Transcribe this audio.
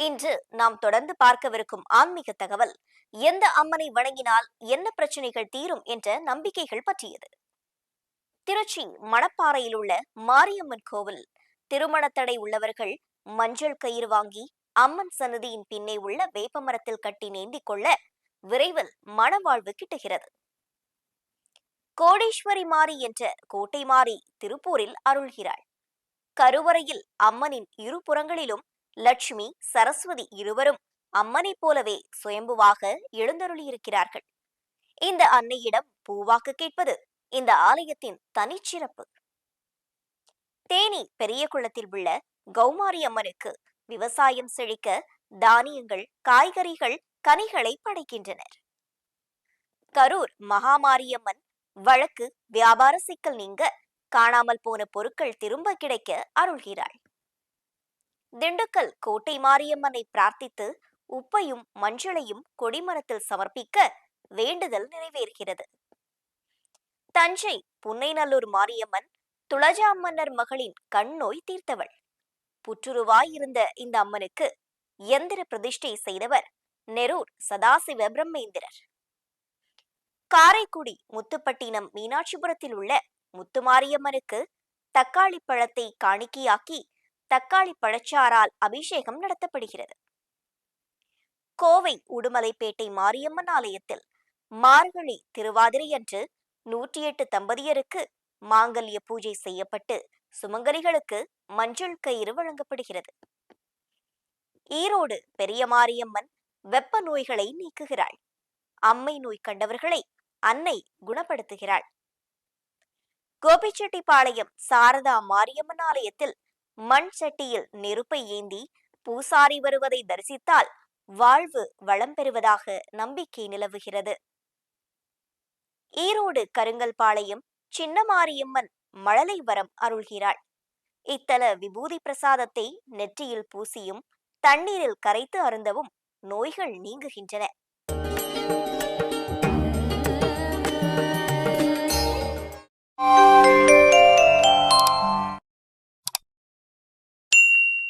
இன்று நாம் தொடர்ந்து பார்க்கவிருக்கும் ஆன்மீக தகவல் எந்த அம்மனை வணங்கினால் என்ன பிரச்சனைகள் தீரும் என்ற நம்பிக்கைகள் பற்றியது. திருச்சி மணப்பாறையில் உள்ள மாரியம்மன் கோவில் திருமண தடை உள்ளவர்கள் மஞ்சள் கயிறு வாங்கி அம்மன் சன்னதியின் பின்னே உள்ள வேப்பமரத்தில் கட்டி நேந்திக் கொள்ள விரைவில் மனவாழ்வு கிட்டுகிறது. கோடீஸ்வரி மாரி என்ற கோட்டை மாறி திருப்பூரில் அருள்கிறாள். கருவறையில் அம்மனின் இரு புறங்களிலும் லட்சுமி சரஸ்வதி இருவரும் அம்மனைப் போலவே சுயம்புவாக எழுந்தருளியிருக்கிறார்கள். இந்த அன்னையிடம் பூவாக்கு கேட்பது இந்த ஆலயத்தின் தனிச்சிறப்பு. தேனி பெரிய குளத்தில் உள்ள கௌமாரி அம்மனுக்கு விவசாயம் செழிக்க தானியங்கள் காய்கறிகள் கனிகளை படைக்கின்றனர். கரூர் மகாமாரியம்மன் வழக்கு வியாபார சிக்கல் நீங்க காணாமல் போன பொருட்கள் திரும்ப கிடைக்க அருள்கிறாள். திண்டுக்கல் கோட்டை மாரியம்மனை பிரார்த்தித்து உப்பையும் மஞ்சளையும் கொடிமரத்தில் சமர்ப்பிக்க வேண்டுதல் நிறைவேறுகிறது. தஞ்சை புன்னைநல்லூர் மாரியம்மன் துளஜா மன்னர் மகளின் கண் நோய் தீர்த்தவள். புற்றுருவாய் இருந்த இந்த அம்மனுக்கு எந்திர பிரதிஷ்டை செய்தவர் நெரூர் சதாசிவ பிரம்மேந்திரர். காரைக்குடி முத்துப்பட்டினம் மீனாட்சிபுரத்தில் உள்ள முத்துமாரியம்மனுக்கு தக்காளி பழத்தை காணிக்கையாக்கி தக்காளி பழச்சாரால் அபிஷேகம் நடத்தப்படுகிறது. கோவை உடுமலைப்பேட்டை மாரியம்மன் ஆலயத்தில் மார்கழி திருவாதிரையன்று நூற்றி எட்டு தம்பதியருக்கு மாங்கல்ய பூஜை செய்யப்பட்டு சுமங்கலிகளுக்கு மஞ்சள் கயிறு வழங்கப்படுகிறது. ஈரோடு பெரிய மாரியம்மன் வெப்ப நோய்களை நீக்குகிறாள். அம்மை நோய் கண்டவர்களை அன்னை குணப்படுத்துகிறாள். கோபிச்செட்டிப்பாளையம் சாரதா மாரியம்மன் ஆலயத்தில் மண் சட்டியில் நெருப்பை ஏந்தி பூசாரி வருவதை தரிசித்தால் வாழ்வு வளம் பெறுவதாக நம்பிக்கை நிலவுகிறது. ஈரோடு கருங்கல்பாளையம் சின்னமாரியம்மன் மழலை வரம் அருள்கிறாள். இத்தல விபூதி பிரசாதத்தை நெற்றியில் பூசியும் தண்ணீரில் கரைத்து அருந்தவும் நோய்கள் நீங்குகின்றன.